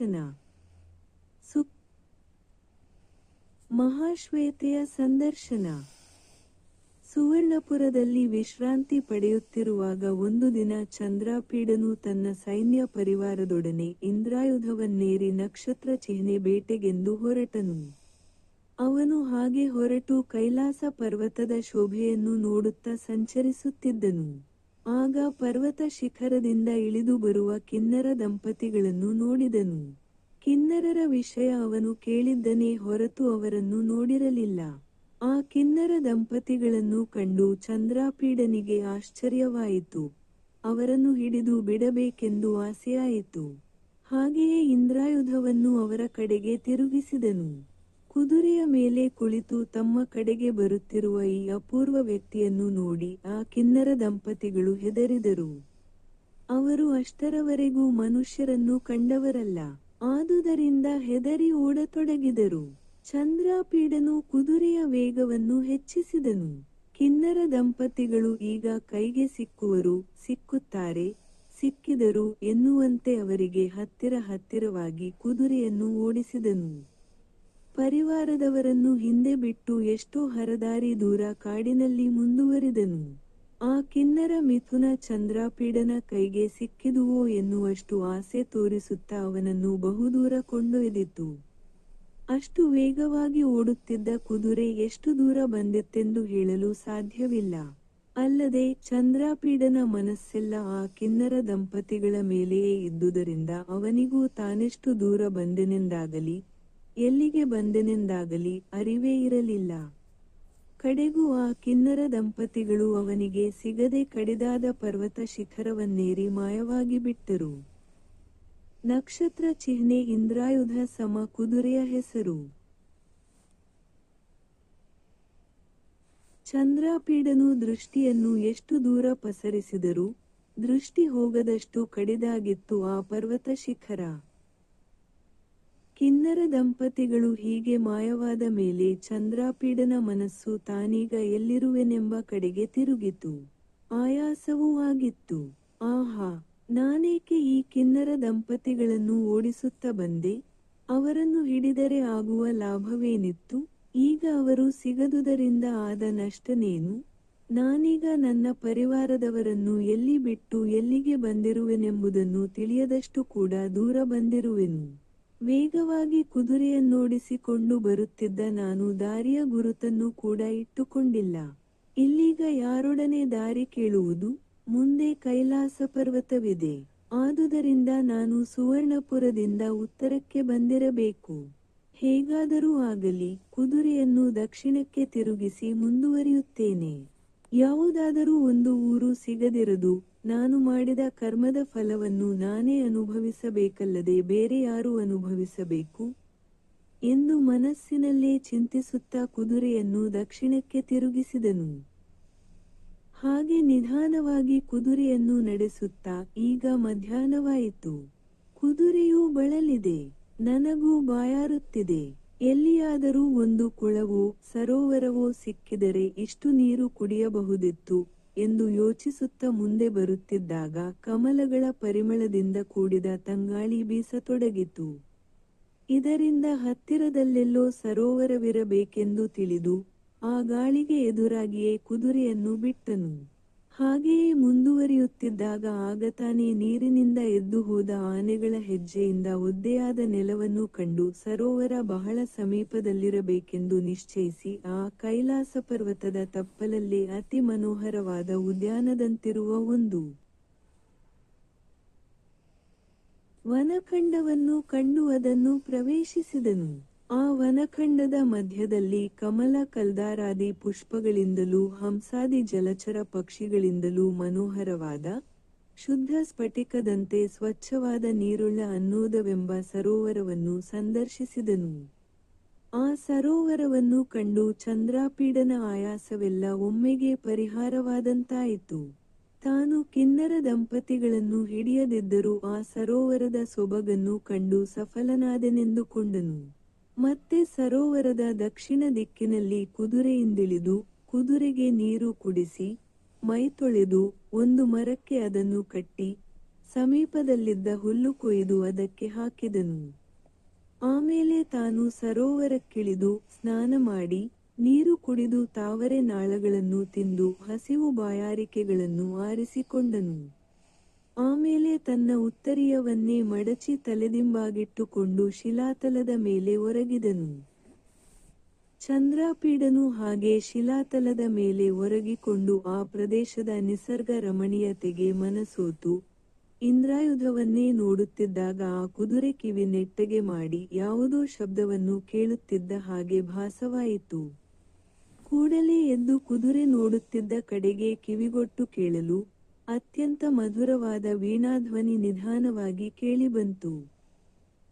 ಸಂದರ್ಶನ ಸು ಮಹಾಶ್ವೇತೆಯ ಸಂದರ್ಶನ. ಸುವರ್ಣಪುರದಲ್ಲಿ ವಿಶ್ರಾಂತಿ ಪಡೆಯುತ್ತಿರುವಾಗ ಒಂದು ದಿನ ಚಂದ್ರಾಪೀಡನು ತನ್ನ ಸೈನ್ಯ ಪರಿವಾರದೊಡನೆ ಇಂದ್ರಾಯುಧವನ್ನೇರಿ ನಕ್ಷತ್ರ ಚಿಹ್ನೆ ಬೇಟೆಗೆಂದು ಹೊರಟನು. ಅವನು ಹಾಗೆ ಹೊರಟು ಕೈಲಾಸ ಪರ್ವತದ ಶೋಭೆಯನ್ನು ನೋಡುತ್ತಾ ಸಂಚರಿಸುತ್ತಿದ್ದನು. ಆಗ ಪರ್ವತ ಶಿಖರದಿಂದ ಇಳಿದು ಬರುವ ಕಿನ್ನರ ದಂಪತಿಗಳನ್ನು ನೋಡಿದನು. ಕಿನ್ನರರ ವಿಷಯ ಅವನು ಕೇಳಿದ್ದನೇ ಹೊರತು ಅವರನ್ನು ನೋಡಿರಲಿಲ್ಲ. ಆ ಕಿನ್ನರ ದಂಪತಿಗಳನ್ನು ಕಂಡು ಚಂದ್ರಾಪೀಡನಿಗೆ ಆಶ್ಚರ್ಯವಾಯಿತು. ಅವರನ್ನು ಹಿಡಿದು ಬಿಡಬೇಕೆಂದು ಆಸೆಯಾಯಿತು. ಹಾಗೆಯೇ ಇಂದ್ರಾಯುಧವನ್ನು ಅವರ ಕಡೆಗೆ ತಿರುಗಿಸಿದನು. ಕುದುರೆಯ ಮೇಲೆ ಕುಳಿತು ತಮ್ಮ ಕಡೆಗೆ ಬರುತ್ತಿರುವ ಈ ಅಪೂರ್ವ ವ್ಯಕ್ತಿಯನ್ನು ನೋಡಿ ಆ ಕಿನ್ನರ ದಂಪತಿಗಳು ಹೆದರಿದರು. ಅವರು ಅಷ್ಟರವರೆಗೂ ಮನುಷ್ಯರನ್ನು ಕಂಡವರಲ್ಲ, ಆದುದರಿಂದ ಹೆದರಿ ಓಡತೊಡಗಿದರು. ಚಂದ್ರಾಪೀಡನು ಕುದುರೆಯ ವೇಗವನ್ನು ಹೆಚ್ಚಿಸಿದನು. ಕಿನ್ನರ ದಂಪತಿಗಳು ಈಗ ಕೈಗೆ ಸಿಕ್ಕುವರು, ಸಿಕ್ಕುತ್ತಾರೆ, ಸಿಕ್ಕಿದರು ಎನ್ನುವಂತೆ ಅವರಿಗೆ ಹತ್ತಿರ ಹತ್ತಿರವಾಗಿ ಕುದುರೆಯನ್ನು ಓಡಿಸಿದನು. ಪರಿವಾರದವರನ್ನು ಹಿಂದೆ ಬಿಟ್ಟು ಎಷ್ಟೋ ಹರದಾರಿ ದೂರ ಕಾಡಿನಲ್ಲಿ ಮುಂದುವರಿದನು. ಆ ಕಿನ್ನರ ಮಿಥುನ ಚಂದ್ರಾಪೀಡನ ಕೈಗೆ ಸಿಕ್ಕಿದುವೋ ಎನ್ನುವಷ್ಟು ಆಸೆ ತೋರಿಸುತ್ತಾ ಅವನನ್ನು ಬಹುದೂರ ಕೊಂಡೊಯ್ದಿತು ಅಷ್ಟು ವೇಗವಾಗಿ ಓಡುತ್ತಿದ್ದ ಕುದುರೆ ಎಷ್ಟು ದೂರ ಬಂದಿತ್ತೆಂದು ಹೇಳಲು ಸಾಧ್ಯವಿಲ್ಲ. ಅಲ್ಲದೆ ಚಂದ್ರಾಪೀಡನ ಮನಸ್ಸೆಲ್ಲ ಆ ಕಿನ್ನರ ದಂಪತಿಗಳ ಮೇಲೆಯೇ ಇದ್ದುದರಿಂದ ಅವನಿಗೂ ತಾನೆಷ್ಟು ದೂರ ಬಂದೆನೆಂದಾಗಲಿ ಎಲ್ಲಿಗೆ ಬಂದನೆಂದಾಗಲಿ ಅರಿವೇ ಇರಲಿಲ್ಲ. ಕಡೆಗೂ ಆ ಕಿನ್ನರ ದಂಪತಿಗಳು ಅವನಿಗೆ ಸಿಗದೆ ಕಡಿದಾದ ಪರ್ವತ ಶಿಖರವನ್ನೇರಿ ಮಾಯವಾಗಿ ಬಿಟ್ಟರು. ನಕ್ಷತ್ರ ಚಿಹ್ನೆ ಇಂದ್ರಾಯುಧ ಸಮ ಕುದುರೆಯ ಹೆಸರು. ಚಂದ್ರಾಪೀಡನು ದೃಷ್ಟಿಯನ್ನು ಎಷ್ಟು ದೂರ ಪಸರಿಸಿದರೂ ದೃಷ್ಟಿ ಹೋಗದಷ್ಟು ಕಡಿದಾಗಿತ್ತು ಆ ಪರ್ವತ ಶಿಖರ. ಕಿನ್ನರ ದಂಪತಿಗಳು ಹೀಗೆ ಮಾಯವಾದ ಮೇಲೆ ಚಂದ್ರಾಪೀಡನ ಮನಸ್ಸು ತಾನೀಗ ಎಲ್ಲಿರುವೆನೆಂಬ ಕಡೆಗೆ ತಿರುಗಿತು. ಆಯಾಸವೂ ಆಗಿತ್ತು. ಆಹಾ, ನಾನೇಕೆ ಈ ಕಿನ್ನರ ದಂಪತಿಗಳನ್ನು ಓಡಿಸುತ್ತ ಬಂದೆ? ಅವರನ್ನು ಹಿಡಿದರೆ ಆಗುವ ಲಾಭವೇನಿತ್ತು? ಈಗ ಅವರು ಸಿಗದುದರಿಂದ ಆದ ನಷ್ಟನೇನು? ನಾನೀಗ ನನ್ನ ಪರಿವಾರದವರನ್ನು ಎಲ್ಲಿ ಬಿಟ್ಟು ಎಲ್ಲಿಗೆ ಬಂದಿರುವೆನೆಂಬುದನ್ನು ತಿಳಿಯದಷ್ಟು ಕೂಡ ದೂರ ಬಂದಿರುವೆನು. ವೇಗವಾಗಿ ಕುದುರೆಯನ್ನೋಡಿಸಿಕೊಂಡು ಬರುತ್ತಿದ್ದ ನಾನು ದಾರಿಯ ಗುರುತನ್ನು ಕೂಡ ಇಟ್ಟುಕೊಂಡಿಲ್ಲ. ಇಲ್ಲೀಗ ಯಾರೊಡನೆ ದಾರಿ ಕೇಳುವುದು ಮುಂದೆ ಕೈಲಾಸ ಪರ್ವತವಿದೆ. ಆದುದರಿಂದ ನಾನು ಸುವರ್ಣಪುರದಿಂದ ಉತ್ತರಕ್ಕೆ ಬಂದಿರಬೇಕು. ಹೇಗಾದರೂ ಆಗಲಿ ಕುದುರೆಯನ್ನು ದಕ್ಷಿಣಕ್ಕೆ ತಿರುಗಿಸಿ ಮುಂದುವರಿಯುತ್ತೇನೆ. ಯಾವುದಾದರೂ ಒಂದು ಊರು ಸಿಗದಿರದು ನಾನು ಮಾಡಿದ ಕರ್ಮದ ಫಲವನ್ನು ನಾನೇ ಅನುಭವಿಸಬೇಕಲ್ಲದೆ ಬೇರೆ ಯಾರು ಅನುಭವಿಸಬೇಕು? ಎಂದು ಮನಸ್ಸಿನಲ್ಲೇ ಚಿಂತಿಸುತ್ತಾ ಕುದುರೆಯನ್ನು ದಕ್ಷಿಣಕ್ಕೆ ತಿರುಗಿಸಿದನು. ಹಾಗೆ ನಿಧಾನವಾಗಿ ಕುದುರೆಯನ್ನು ನಡೆಸುತ್ತಾ ಈಗ ಮಧ್ಯಾಹ್ನವಾಯಿತು. ಕುದುರೆಯೂ ಬಳಲಿದೆ, ನನಗೂ ಬಾಯಾರುತ್ತಿದೆ. ಎಲ್ಲಿಯಾದರೂ ಒಂದು ಕುಳವೋ, ಸರೋವರವೋ ಸಿಕ್ಕಿದರೆ ಇಷ್ಟು ನೀರು ಕುಡಿಯಬಹುದಿತ್ತು. ಎಂದು ಯೋಚಿಸುತ್ತಾ ಮುಂದೆ ಬರುತ್ತಿದ್ದಾಗ ಕಮಲಗಳ ಪರಿಮಳದಿಂದ ಕೂಡಿದ ತಂಗಾಳಿ ಬೀಸತೊಡಗಿತು. ಇದರಿಂದ ಹತ್ತಿರದಲ್ಲೆಲ್ಲೋ ಸರೋವರವಿರಬೇಕೆಂದು ತಿಳಿದು ಆ ಗಾಳಿಗೆ ಎದುರಾಗಿಯೇ ಕುದುರೆಯನ್ನು ಬಿಟ್ಟನು. ಹಾಗೆಯೇ ಮುಂದುವರಿಯುತ್ತಿದ್ದಾಗ ಆಗತಾನೆ ನೀರಿನಿಂದ ಎದ್ದು ಹೋದ ಆನೆಗಳ ಹೆಜ್ಜೆಯಿಂದ ಒದ್ದೆಯಾದ ನೆಲವನ್ನು ಕಂಡು ಸರೋವರ ಬಹಳ ಸಮೀಪದಲ್ಲಿರಬೇಕೆಂದು ನಿಶ್ಚಯಿಸಿ ಆ ಕೈಲಾಸ ಪರ್ವತದ ತಪ್ಪಲಲ್ಲಿ ಅತಿ ಮನೋಹರವಾದ ಉದ್ಯಾನದಂತಿರುವ ಒಂದು ವನಖಂಡವನ್ನು ಕಂಡು ಅದನ್ನು ಪ್ರವೇಶಿಸಿದನು. ಆ ವನಖಂಡದ ಮಧ್ಯದಲ್ಲಿ ಕಮಲ ಕಲ್ದಾರಾದಿ ಪುಷ್ಪಗಳಿಂದಲೂ ಹಂಸಾದಿ ಜಲಚರ ಪಕ್ಷಿಗಳಿಂದಲೂ ಮನೋಹರವಾದ, ಶುದ್ಧ ಸ್ಫಟಿಕದಂತೆ ಸ್ವಚ್ಛವಾದ ನೀರುಳ್ಳ ಅನ್ನೋದವೆಂಬ ಸರೋವರವನ್ನು ಸಂದರ್ಶಿಸಿದನು. ಆ ಸರೋವರವನ್ನು ಕಂಡು ಚಂದ್ರಾಪೀಡನ ಆಯಾಸವೆಲ್ಲ ಒಮ್ಮೆಗೆ ಪರಿಹಾರವಾದಂತಾಯಿತು. ತಾನು ಕಿನ್ನರ ದಂಪತಿಗಳನ್ನು ಹಿಡಿಯದಿದ್ದರೂ ಆ ಸರೋವರದ ಸೊಬಗನ್ನು ಕಂಡು ಸಫಲನಾದೆನೆಂದುಕೊಂಡನು. ಮತ್ತೆ ಸರೋವರದ ದಕ್ಷಿಣ ದಿಕ್ಕಿನಲ್ಲಿ ಕುದುರೆಯಿಂದಿಳಿದು ಕುದುರೆಗೆ ನೀರು ಕುಡಿಸಿ ಮೈ ತೊಳೆದು ಒಂದು ಮರಕ್ಕೆ ಅದನ್ನು ಕಟ್ಟಿ ಸಮೀಪದಲ್ಲಿದ್ದ ಹುಲ್ಲು ಕೊಯ್ದು ಅದಕ್ಕೆ ಹಾಕಿದನು. ಆಮೇಲೆ ತಾನು ಸರೋವರಕ್ಕಿಳಿದು ಸ್ನಾನ ಮಾಡಿ ನೀರು ಕುಡಿದು ತಾವರೆ ನಾಳಗಳನ್ನು ತಿಂದು ಹಸಿವು ಬಾಯಾರಿಕೆಗಳನ್ನು ಆರಿಸಿಕೊಂಡನು. ಆಮೇಲೆ ತನ್ನ ಉತ್ತರಿಯವನ್ನೇ ಮಡಚಿ ತಲೆದಿಂಬಾಗಿಟ್ಟುಕೊಂಡು ಶಿಲಾತಲದ ಮೇಲೆ ಒರಗಿದನು. ಚಂದ್ರಾಪೀಡನು ಹಾಗೆ ಶಿಲಾತಲದ ಮೇಲೆ ಒರಗಿಕೊಂಡು ಆ ಪ್ರದೇಶದ ನಿಸರ್ಗ ರಮಣೀಯತೆಗೆ ಮನಸೋತು, ಇಂದ್ರಾಯುಧವನ್ನೇ ನೋಡುತ್ತಿದ್ದಾಗ ಆ ಕುದುರೆ ಕಿವಿ ನೆಟ್ಟಗೆ ಮಾಡಿ ಯಾವುದೋ ಶಬ್ದವನ್ನು ಕೇಳುತ್ತಿದ್ದ ಹಾಗೆ ಭಾಸವಾಯಿತು. ಕೂಡಲೇ ಎದ್ದು ಕುದುರೆ ನೋಡುತ್ತಿದ್ದ ಕಡೆಗೆ ಕಿವಿಗೊಟ್ಟು ಕೇಳಲು ಅತ್ಯಂತ ಮಧುರವಾದ ವೀಣಾಧ್ವನಿ ನಿಧಾನವಾಗಿ ಕೇಳಿಬಂತು.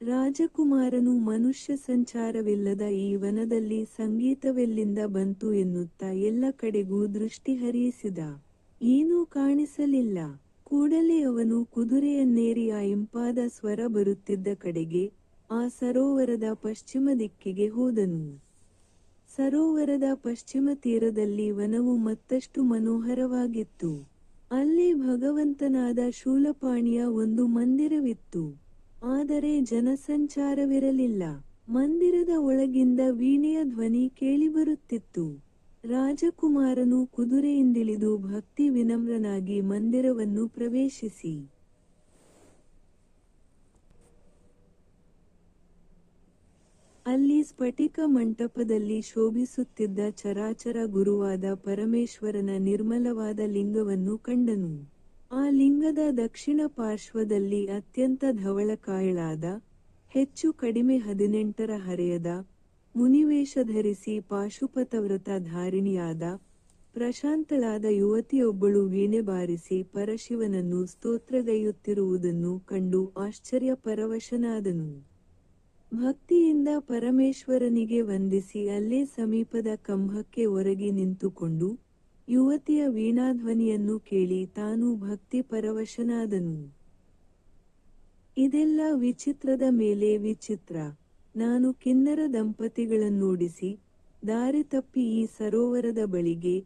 ರಾಜಕುಮಾರನು ಮನುಷ್ಯ ಸಂಚಾರವಿಲ್ಲದ ಈ ವನದಲ್ಲಿ ಸಂಗೀತವೆಲ್ಲಿಂದ ಬಂತು ಎನ್ನುತ್ತಾ ಎಲ್ಲ ಕಡೆಗೂ ದೃಷ್ಟಿ ಹರಿಯಿಸಿದ. ಏನೂ ಕಾಣಿಸಲಿಲ್ಲ. ಕೂಡಲೇ ಅವನು ಕುದುರೆಯನ್ನೇರಿ ಆ ಇಂಪಾದ ಸ್ವರ ಬರುತ್ತಿದ್ದ ಕಡೆಗೆ ಆ ಸರೋವರದ ಪಶ್ಚಿಮ ದಿಕ್ಕಿಗೆ ಹೋದನು. ಸರೋವರದ ಪಶ್ಚಿಮ ತೀರದಲ್ಲಿ ವನವು ಮತ್ತಷ್ಟು ಮನೋಹರವಾಗಿತ್ತು. ಅಲ್ಲಿ ಭಗವಂತನಾದ ಶೂಲಪಾಣಿಯ ಒಂದು ಮಂದಿರವಿತ್ತು. ಆದರೆ ಜನಸಂಚಾರವಿರಲಿಲ್ಲ. ಮಂದಿರದ ಒಳಗಿಂದ ವೀಣೆಯ ಧ್ವನಿ ಕೇಳಿಬರುತ್ತಿತ್ತು. ರಾಜಕುಮಾರನು ಕುದುರೆಯಿಂದಿಳಿದು ಭಕ್ತಿ ವಿನಮ್ರನಾಗಿ ಮಂದಿರವನ್ನು ಪ್ರವೇಶಿಸಿ. ಅಲ್ಲಿ ಸ್ಫಟಿಕ ಮಂಟಪದಲ್ಲಿ ಶೋಭಿಸುತ್ತಿದ್ದ ಚರಾಚರ ಗುರುವಾದ ಪರಮೇಶ್ವರನ ನಿರ್ಮಲವಾದ ಲಿಂಗವನ್ನು ಕಂಡನು. ಆ ಲಿಂಗದ ದಕ್ಷಿಣ ಪಾರ್ಶ್ವದಲ್ಲಿ ಅತ್ಯಂತ ಧವಳಕಾಯಳಾದ, ಹೆಚ್ಚು ಕಡಿಮೆ ಹದಿನೆಂಟರ ಹರೆಯದ ಮುನಿವೇಷ ಧರಿಸಿ ಪಾಶುಪತವ್ರತ ಧಾರಿಣಿಯಾದ, ಪ್ರಶಾಂತಳಾದ ಯುವತಿಯೊಬ್ಬಳು ವೀಣೆ ಬಾರಿಸಿ ಪರಶಿವನನ್ನು ಸ್ತೋತ್ರಗೈಯುತ್ತಿರುವುದನ್ನು ಕಂಡು ಆಶ್ಚರ್ಯ ಪರವಶನಾದನು ಭಕ್ತಿಯಿಂದ ಪರಮೇಶ್ವರನಿಗೆ ವಂದಿಸಿ ಅಲ್ಲೇ ಸಮೀಪದ ಕಂಬಕ್ಕೆ ಒರಗಿ ನಿಂತುಕೊಂಡು ಯುವತಿಯ ವೀಣಾಧ್ವನಿಯನ್ನು ಕೇಳಿ ತಾನು ಭಕ್ತಿ ಪರವಶನಾದನು. ಇದೆಲ್ಲ ವಿಚಿತ್ರದ ಮೇಲೆ ವಿಚಿತ್ರ. ನಾನು ಕಿನ್ನರ ದಂಪತಿಗಳನ್ನೋಡಿಸಿ ದಾರಿ ತಪ್ಪಿ ಈ ಸರೋವರದ ಬಳಿಗೆ,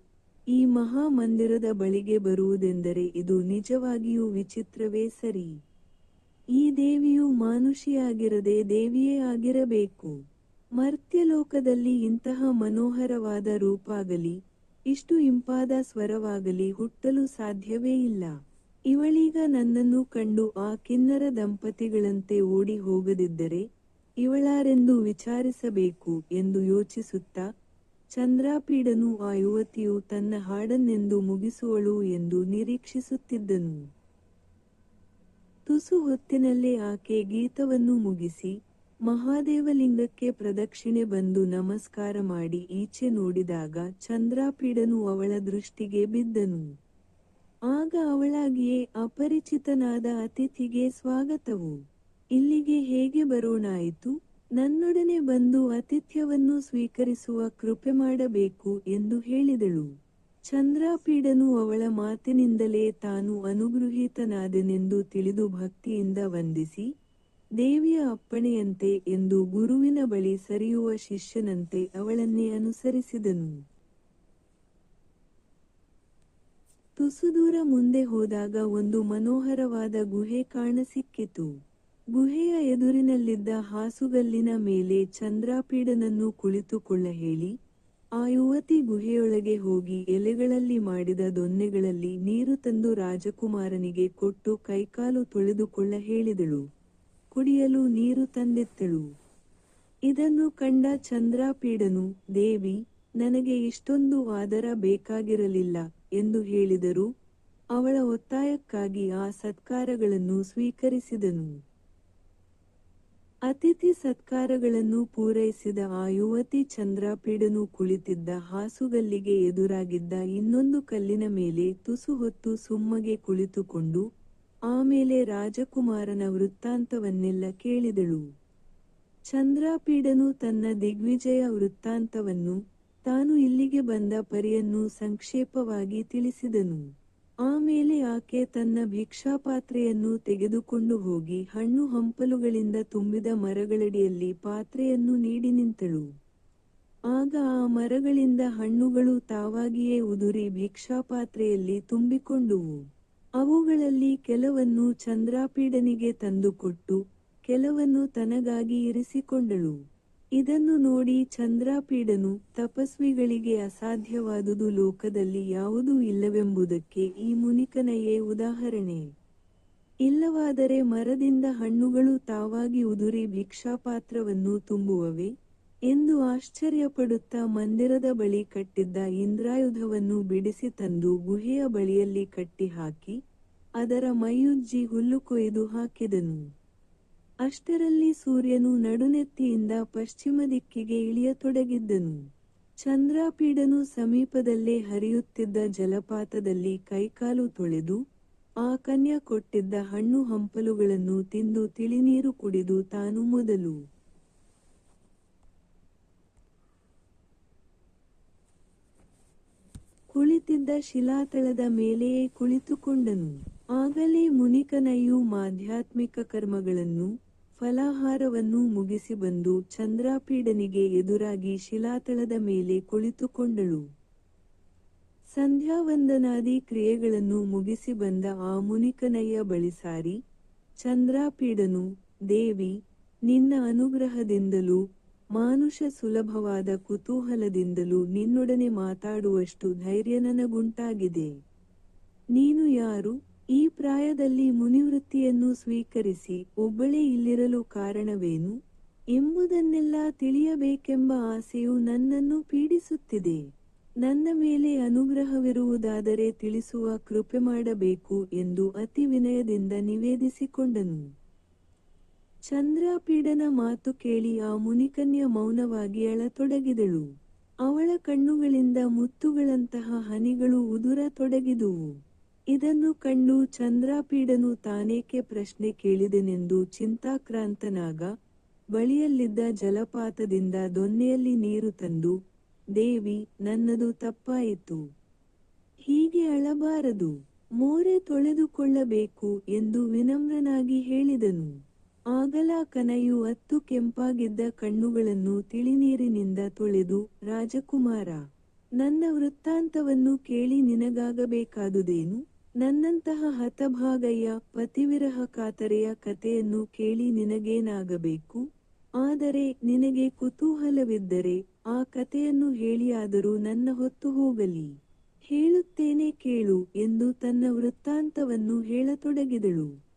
ಈ ಮಹಾಮಂದಿರದ ಬಳಿಗೆ ಬರುವುದೆಂದರೆ ಇದು ನಿಜವಾಗಿಯೂ ವಿಚಿತ್ರವೇ ಸರಿ. ಈ ದೇವಿಯು ಮಾನುಷಿಯಾಗಿರದೆ ದೇವಿಯೇ ಆಗಿರಬೇಕು. ಮರ್ತ್ಯಲೋಕದಲ್ಲಿ ಇಂತಹ ಮನೋಹರವಾದ ರೂಪಾಗಲಿ, ಇಷ್ಟು ಇಂಪಾದ ಸ್ವರವಾಗಲಿ ಹುಟ್ಟಲು ಸಾಧ್ಯವೇ ಇಲ್ಲ. ಇವಳೀಗ ನನ್ನನ್ನು ಕಂಡು ಆ ಕಿನ್ನರ ದಂಪತಿಗಳಂತೆ ಓಡಿ ಹೋಗದಿದ್ದರೆ ಇವಳಾರೆಂದು ವಿಚಾರಿಸಬೇಕು ಎಂದು ಯೋಚಿಸುತ್ತಾ ಚಂದ್ರಾಪೀಡನು ಆ ಯುವತಿಯು ತನ್ನ ಹಾಡನ್ನೆಂದು ಮುಗಿಸುವಳು ಎಂದು ನಿರೀಕ್ಷಿಸುತ್ತಿದ್ದನು. ತುಸು ಹೊತ್ತಿನಲ್ಲೇ ಆಕೆ ಗೀತವನ್ನು ಮುಗಿಸಿ ಮಹಾದೇವಲಿಂಗಕ್ಕೆ ಪ್ರದಕ್ಷಿಣೆ ಬಂದು ನಮಸ್ಕಾರ ಮಾಡಿ ಈಚೆ ನೋಡಿದಾಗ ಚಂದ್ರಾಪೀಡನು ಅವಳ ದೃಷ್ಟಿಗೆ ಬಿದ್ದನು. ಆಗ ಅವಳಾಗಿಯೇ ಅಪರಿಚಿತನಾದ ಅತಿಥಿಗೆ ಸ್ವಾಗತವು. ಇಲ್ಲಿಗೆ ಹೇಗೆ ಬರೋಣಾಯಿತು ನನ್ನೊಡನೆ ಬಂದು ಅತಿಥ್ಯವನ್ನು ಸ್ವೀಕರಿಸುವ ಕೃಪೆ ಮಾಡಬೇಕು ಎಂದು ಹೇಳಿದಳು. ಚಂದ್ರಾಪೀಡನು ಅವಳ ಮಾತಿನಿಂದಲೇ ತಾನು ಅನುಗೃಹೀತನಾದೆನೆಂದು ತಿಳಿದು ಭಕ್ತಿಯಿಂದ ವಂದಿಸಿ, ದೇವಿಯ ಅಪ್ಪಣೆಯಂತೆ ಎಂದು ಗುರುವಿನ ಬಳಿ ಸರಿಯುವ ಶಿಷ್ಯನಂತೆ ಅವಳನ್ನೇ ಅನುಸರಿಸಿದನು. ತುಸು ದೂರ ಮುಂದೆ ಹೋದಾಗ ಒಂದು ಮನೋಹರವಾದ ಗುಹೆ ಕಾಣಸಿಕ್ಕಿತು. ಗುಹೆಯ ಎದುರಿನಲ್ಲಿದ್ದ ಹಾಸುಗಲ್ಲಿನ ಮೇಲೆ ಚಂದ್ರಾಪೀಡನನ್ನು ಕುಳಿತುಕೊಳ್ಳ ಹೇಳಿ ಆ ಯುವತಿ ಗುಹೆಯೊಳಗೆ ಹೋಗಿ ಎಲೆಗಳಲ್ಲಿ ಮಾಡಿದ ದೊನ್ನೆಗಳಲ್ಲಿ ನೀರು ತಂದು ರಾಜಕುಮಾರನಿಗೆ ಕೊಟ್ಟು ಕೈಕಾಲು ತೊಳೆದುಕೊಳ್ಳ ಹೇಳಿದಳು. ಕುಡಿಯಲು ನೀರು ತಂದೆತ್ತಳು. ಇದನ್ನು ಕಂಡ ಚಂದ್ರಾಪೀಡನು, ದೇವಿ, ನನಗೆ ಇಷ್ಟೊಂದು ಆದರ ಬೇಕಾಗಿರಲಿಲ್ಲ ಎಂದು ಹೇಳಿದರು. ಅವಳ ಒತ್ತಾಯಕ್ಕಾಗಿ ಆ ಸತ್ಕಾರಗಳನ್ನು ಸ್ವೀಕರಿಸಿದನು. ಅತಿಥಿ ಸತ್ಕಾರಗಳನ್ನು ಪೂರೈಸಿದ ಆ ಯುವತಿ ಚಂದ್ರಾಪೀಡನು ಕುಳಿತಿದ್ದ ಹಾಸುಗಲ್ಲಿಗೆ ಎದುರಾಗಿದ್ದ ಇನ್ನೊಂದು ಕಲ್ಲಿನ ಮೇಲೆ ತುಸು ಹೊತ್ತು ಸುಮ್ಮಗೆ ಕುಳಿತುಕೊಂಡು ಆಮೇಲೆ ರಾಜಕುಮಾರನ ವೃತ್ತಾಂತವನ್ನೆಲ್ಲ ಕೇಳಿದಳು. ಚಂದ್ರಾಪೀಡನು ತನ್ನ ದಿಗ್ವಿಜಯ ವೃತ್ತಾಂತವನ್ನು ತಾನು ಇಲ್ಲಿಗೆ ಬಂದ ಪರಿಯನ್ನು ಸಂಕ್ಷೇಪವಾಗಿ ತಿಳಿಸಿದನು. ಆಮೇಲೆ ಆಕೆ ತನ್ನ ಭಿಕ್ಷಾಪಾತ್ರೆಯನ್ನು ತೆಗೆದುಕೊಂಡು ಹೋಗಿ ಹಣ್ಣು ಹಂಪಲುಗಳಿಂದ ತುಂಬಿದ ಮರಗಳಡಿಯಲ್ಲಿ ಪಾತ್ರೆಯನ್ನು ನೀಡಿ ನಿಂತಳು. ಆಗ ಆ ಮರಗಳಿಂದ ಹಣ್ಣುಗಳು ತಾವಾಗಿಯೇ ಉದುರಿ ಭಿಕ್ಷಾಪಾತ್ರೆಯಲ್ಲಿ ತುಂಬಿಕೊಂಡುವು. ಅವುಗಳಲ್ಲಿ ಕೆಲವನ್ನು ಚಂದ್ರಾಪೀಡನಿಗೆ ತಂದುಕೊಟ್ಟು, ಕೆಲವನ್ನು ತನಗಾಗಿ ಇರಿಸಿಕೊಂಡಳು. ಇದನ್ನು ನೋಡಿ ಚಂದ್ರಾಪೀಡನು ತಪಸ್ವಿಗಳಿಗೆ ಅಸಾಧ್ಯವಾದುದು ಲೋಕದಲ್ಲಿ ಯಾವುದೂ ಇಲ್ಲವೆಂಬುದಕ್ಕೆ ಈ ಮುನಿಕನೆಯೇ ಉದಾಹರಣೆ. ಇಲ್ಲವಾದರೆ ಮರದಿಂದ ಹಣ್ಣುಗಳು ತಾವಾಗಿ ಉದುರಿ ಭಿಕ್ಷಾಪಾತ್ರವನ್ನು ತುಂಬುವವೆ? ಎಂದು ಆಶ್ಚರ್ಯಪಡುತ್ತಾ ಮಂದಿರದ ಬಳಿ ಕಟ್ಟಿದ್ದ ಇಂದ್ರಾಯುಧವನ್ನು ಬಿಡಿಸಿ ತಂದು ಗುಹೆಯ ಬಳಿಯಲ್ಲಿ ಕಟ್ಟಿಹಾಕಿ, ಅದರ ಮೈಯುಜ್ಜಿ ಹುಲ್ಲು ಕೊಯ್ದು ಹಾಕಿದನು. ಅಷ್ಟರಲ್ಲಿ ಸೂರ್ಯನು ನಡುನೆತ್ತಿಯಿಂದ ಪಶ್ಚಿಮ ದಿಕ್ಕಿಗೆ ಇಳಿಯತೊಡಗಿದ್ದನು. ಚಂದ್ರಾಪೀಡನು ಸಮೀಪದಲ್ಲೇ ಹರಿಯುತ್ತಿದ್ದ ಜಲಪಾತದಲ್ಲಿ ಕೈಕಾಲು ತೊಳೆದು, ಆ ಕನ್ಯ ಕೊಟ್ಟಿದ್ದ ಹಣ್ಣು ಹಂಪಲುಗಳನ್ನು ತಿಂದು ತಿಳಿನೀರು ಕುಡಿದು ತಾನು ಮೊದಲು. ಕುಳಿತಿದ್ದ ಶಿಲಾತಳದ ಮೇಲೆಯೇ ಕುಳಿತುಕೊಂಡನು. ಆಗಲೇ ಮುನಿಕನಯ್ಯು ಮಾಧ್ಯಾತ್ಮಿಕ ಕರ್ಮಗಳನ್ನು ಫಲಾಹಾರವನ್ನು ಮುಗಿಸಿ ಬಂದು ಚಂದ್ರಾಪೀಡನಿಗೆ ಎದುರಾಗಿ ಶಿಲಾತಳದ ಮೇಲೆ ಕುಳಿತುಕೊಂಡಳು. ಸಂಧ್ಯಾವಂದನಾದಿ ಕ್ರಿಯೆಗಳನ್ನು ಮುಗಿಸಿ ಬಂದ ಆ ಮುನಿಕನಯ್ಯ ಬಳಿ ಸಾರಿ, ಚಂದ್ರಾಪೀಡನು, ದೇವಿ, ನಿನ್ನ ಅನುಗ್ರಹದಿಂದಲೂ, ಮಾನುಷ ಸುಲಭವಾದ ಕುತೂಹಲದಿಂದಲೂ ನಿನ್ನೊಡನೆ ಮಾತಾಡುವಷ್ಟು ಧೈರ್ಯ ನನಗುಂಟಾಗಿದೆ. ನೀನು ಯಾರು? ಈ ಪ್ರಾಯದಲ್ಲಿ ಮುನಿವೃತ್ತಿಯನ್ನು ಸ್ವೀಕರಿಸಿ ಒಬ್ಬಳೇ ಇಲ್ಲಿರಲು ಕಾರಣವೇನು? ಎಂಬುದನ್ನೆಲ್ಲ ತಿಳಿಯಬೇಕೆಂಬ ಆಸೆಯು ನನ್ನನ್ನು ಪೀಡಿಸುತ್ತಿದೆ. ನನ್ನ ಮೇಲೆ ಅನುಗ್ರಹವಿರುವುದಾದರೆ ತಿಳಿಸುವ ಕೃಪೆ ಮಾಡಬೇಕು ಎಂದು ಅತಿ ವಿನಯದಿಂದ ನಿವೇದಿಸಿಕೊಂಡನು. ಚಂದ್ರಪೀಡನ ಮಾತು ಕೇಳಿ ಆ ಮುನಿಕನ್ಯ ಮೌನವಾಗಿ ಅಳತೊಡಗಿದಳು. ಅವಳ ಕಣ್ಣುಗಳಿಂದ ಮುತ್ತುಗಳಂತಹ ಹನಿಗಳು ಉದುರತೊಡಗಿದುವು. ಇದನ್ನು ಕಂಡು ಚಂದ್ರಾಪೀಡನು ತಾನೇಕೆ ಪ್ರಶ್ನೆ ಕೇಳಿದೆನೆಂದು ಚಿಂತಾಕ್ರಾಂತನಾಗ ಬಳಿಯಲ್ಲಿದ್ದ ಜಲಪಾತದಿಂದ ದೊನ್ನೆಯಲ್ಲಿ ನೀರು ತಂದು, ದೇವಿ, ನನ್ನದು ತಪ್ಪಾಯಿತು. ಹೀಗೆ ಅಳಬಾರದು. ಮೋರೆ ತೊಳೆದುಕೊಳ್ಳಬೇಕು ಎಂದು ವಿನಮ್ರನಾಗಿ ಹೇಳಿದನು. ಆಗಲ ಕನಯು ಅತ್ತು ಕೆಂಪಾಗಿದ್ದ ಕಣ್ಣುಗಳನ್ನು ತಿಳಿನೀರಿನಿಂದ ತೊಳೆದು, ರಾಜಕುಮಾರ, ನನ್ನ ವೃತ್ತಾಂತವನ್ನು ಕೇಳಿ ನಿನಗಾಗಬೇಕಾದುದೇನು? ನನ್ನಂತಹ ಹತಭಾಗಯ್ಯ ಪತಿವಿರಹ ಕಾತರೆಯ ಕಥೆಯನ್ನು ಕೇಳಿ ನಿನಗೇನಾಗಬೇಕು? ಆದರೆ ನಿನಗೆ ಕುತೂಹಲವಿದ್ದರೆ ಆ ಕಥೆಯನ್ನು ಹೇಳಿಯಾದರೂ ನನ್ನ ಹೊತ್ತು ಹೋಗಲಿ. ಹೇಳುತ್ತೇನೆ ಕೇಳು ಎಂದು ತನ್ನ ವೃತ್ತಾಂತವನ್ನು ಹೇಳತೊಡಗಿದಳು.